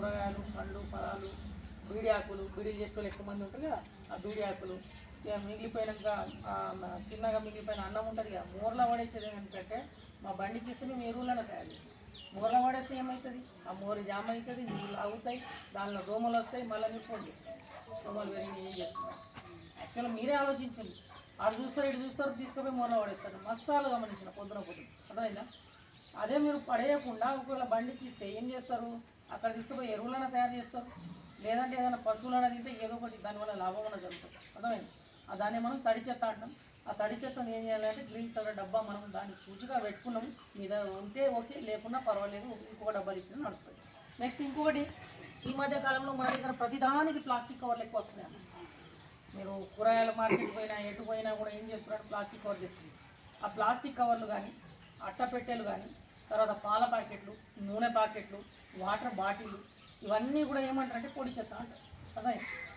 కూరగాయలు పండ్లు ఫలాలు బీడి ఆకులు బీడీలు చేసే ఎక్కువ మంది ఉంటారు కదా ఆ బీడి ఆకులు. ఇక మిగిలిపోయినాక ఆ, తిన్నగా మిగిలిపోయిన అన్నం ఉంటుంది కదా మూరలో పడేసేది ఏంటంటే మా బండి చేస్తే మేము ఎరువులను తయారు మూరలో పడేస్తే ఏమవుతుంది ఆ మూర జామ అవుతుంది నీళ్ళు అవుతాయి దానిలో దోమలు వస్తాయి మళ్ళీ మీరు ఫోన్ దోమలు పెరిగి ఏం చేస్తున్నారు? యాక్చువల్గా మీరే ఆలోచించండి. అటు చూస్తారు ఇటు చూస్తారు తీసుకుపోయి మూరలో పడేస్తారు. మస్తాలు గమనించిన పొద్దున పొద్దున. అర్థమైందా? అదే మీరు పడేయకుండా ఒకవేళ బండికి ఇస్తే ఏం చేస్తారు? అక్కడ తీసుకుపోయి ఎరువులైనా తయారు చేస్తారు? లేదంటే ఏదైనా పశువులైనా తింటే ఏదో ఒకటి దానివల్ల లాభం అనేది జరుగుతుంది. అర్థమైంది? ఆ దాన్ని మనం తడి చెత్త అంటాం. ఆ తడి చెత్తను ఏం చేయాలంటే గ్రీన్ కలర్ డబ్బా మనం దాన్ని సూచిగా పెట్టుకున్నాం. మీద ఉంటే ఓకే లేకున్నా పర్వాలేదు ఇంకొక డబ్బాలు ఇచ్చిన నడుస్తుంది. నెక్స్ట్ ఇంకొకటి ఈ మధ్య కాలంలో మన దగ్గర ప్రతిదానికి ప్లాస్టిక్ కవర్లు ఎక్కువ వస్తున్నాయి మీరు కూరగాయల మార్కెట్ పోయినా ఎటు పోయినా కూడా ఏం చేస్తున్నారు ప్లాస్టిక్ కవర్ చేస్తుంది ఆ ప్లాస్టిక్ కవర్లు కానీ అట్టపెట్టెలు కానీ తర్వాత పాల ప్యాకెట్లు నూనె ప్యాకెట్లు వాటర్ బాటిల్ ఇవన్నీ కూడా ఏమంటారంటే పొడి చెత్త అంటారు. అదే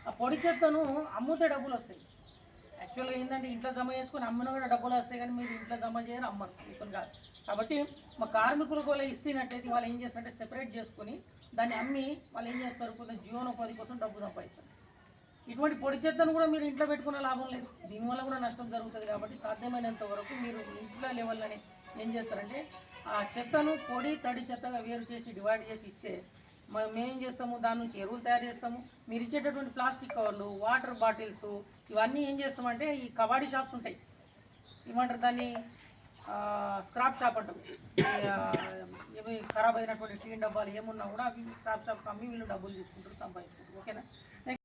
ఆ పొడి చెత్తను అమ్ముతే డబ్బులు వస్తాయి. యాక్చువల్గా ఏంటంటే ఇంట్లో జమ చేసుకొని అమ్మిన కూడా డబ్బులు వస్తాయి కానీ మీరు ఇంట్లో జమ చేయరు అమ్మరు. ఇప్పుడు కాదు. కాబట్టి మా కార్మికులకు వాళ్ళు ఇస్తున్నట్టయితే వాళ్ళు ఏం చేస్తారంటే సెపరేట్ చేసుకొని దాన్ని అమ్మి వాళ్ళు ఏం చేస్తారు? కొంత జీవనోపాధి కోసం డబ్బు సంపాదిస్తారు. ఇటువంటి పొడి చెత్తను కూడా మీరు ఇంట్లో పెట్టుకునే లాభం లేదు. దీనివల్ల కూడా నష్టం జరుగుతుంది కాబట్టి సాధ్యమైనంత వరకు మీరు ఇంట్లో లెవెల్లోనే ఏం చేస్తారంటే ఆ చెత్తను పొడి తడి చెత్తగా వేరు చేసి డివైడ్ చేసి ఇస్తే మనం మేమేం చేస్తాము? దాని నుంచి ఎరువులు తయారు చేస్తాము. మీరు ఇచ్చేటటువంటి ప్లాస్టిక్ కవర్లు వాటర్ బాటిల్స్ ఇవన్నీ ఏం చేస్తామంటే ఈ కబాడీ షాప్స్ ఉంటాయి. ఏమంటారు దాన్ని? స్క్రాప్ షాప్ అంటారు ఇవి ఖరాబ్ అయినటువంటి టీన్ డబ్బాలు ఏమున్నా కూడా అవి స్క్రాప్ షాప్ అమ్మి వీళ్ళు డబ్బులు తీసుకుంటారు సంపాదించుకుంటారు. ఓకేనా?